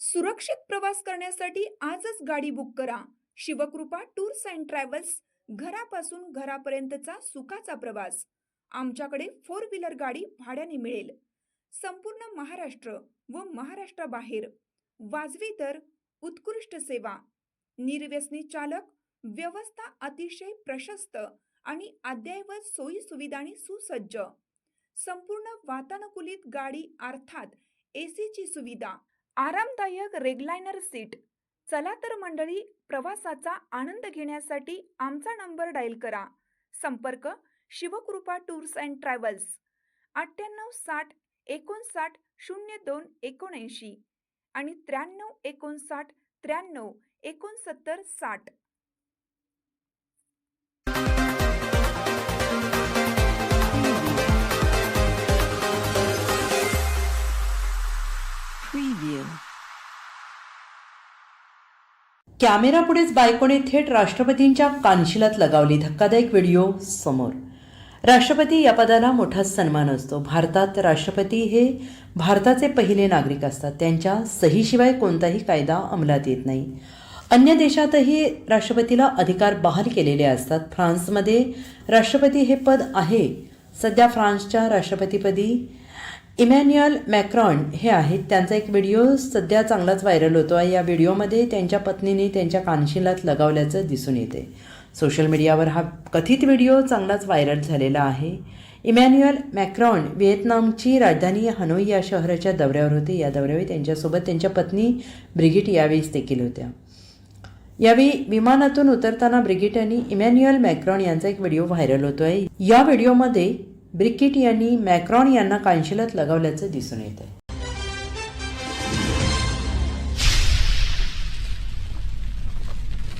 सुरक्षित प्रवास करण्यासाठी आजच गाडी बुक करा. शिवकृपा टूर्स अँड ट्रॅव्हल्स घरापासून घरापर्यंतचा सुखाचा प्रवास. आमच्याकडे फोर व्हीलर गाडी भाड्याने मिळेल. संपूर्ण महाराष्ट्र व महाराष्ट्राबाहेर. वाजवी दर उत्कृष्ट सेवा. निर्व्यसनी चालक व्यवस्था अतिशय प्रशस्त आणि अद्ययावत सोयी सुविधांनी सुसज्ज. संपूर्ण वातानुकूलित गाडी अर्थात एसीची सुविधा. आरामदायक रेगलायनर सीट. चला तर मंडळी प्रवासाचा आनंद घेण्यासाठी आमचा नंबर डायल करा. संपर्क शिवकृपा टूर्स अँड ट्रॅव्हल्स अठ्ठ्याण्णव साठ एकोणसाठ शून्य दोन एकोणऐंशी आणि त्र्याण्णव एकोणसाठ त्र्याण्णव एकोणसत्तर साठ. Preview. कॅमेरापुढेच बायकोने थेट राष्ट्रपतींच्या कानशिलात लगावली धक्कादायक व्हिडिओ समोर. राष्ट्रपती या पदाला मोठा सन्मान असतो. भारतात राष्ट्रपती हे भारताचे पहिले नागरिक असतात. त्यांच्या सहीशिवाय कोणताही कायदा अंमलात येत नाही. अन्य देशातही राष्ट्रपतीला अधिकार बहाल केलेले असतात. फ्रान्समध्ये राष्ट्रपती हे पद आहे. सध्या फ्रान्सच्या राष्ट्रपतीपदी इमॅन्युअल मॅक्रॉन हे आहेत. त्यांचा एक व्हिडिओ सध्या चांगलाच व्हायरल होतो आहे. या व्हिडिओमध्ये त्यांच्या पत्नीने त्यांच्या कानशिलात लगावल्याचं दिसून येते. सोशल मीडियावर हा कथित व्हिडिओ चांगलाच व्हायरल झालेला आहे. इमॅन्युअल मॅक्रॉन व्हिएतनामची राजधानी हनोई या शहराच्या दौऱ्यावर होते. या दौऱ्यावर त्यांच्यासोबत त्यांच्या पत्नी ब्रिगिट यावेळीच देखील होत्या. यावेळी विमानातून उतरताना ब्रिगिट आणि इमॅन्युअल मॅक्रॉन यांचा एक व्हिडिओ व्हायरल होतो आहे या व्हिडिओमध्ये ब्रिकिट यांनी मॅक्रॉन यांना कांशिलात लगावल्याचं दिसून येत आहे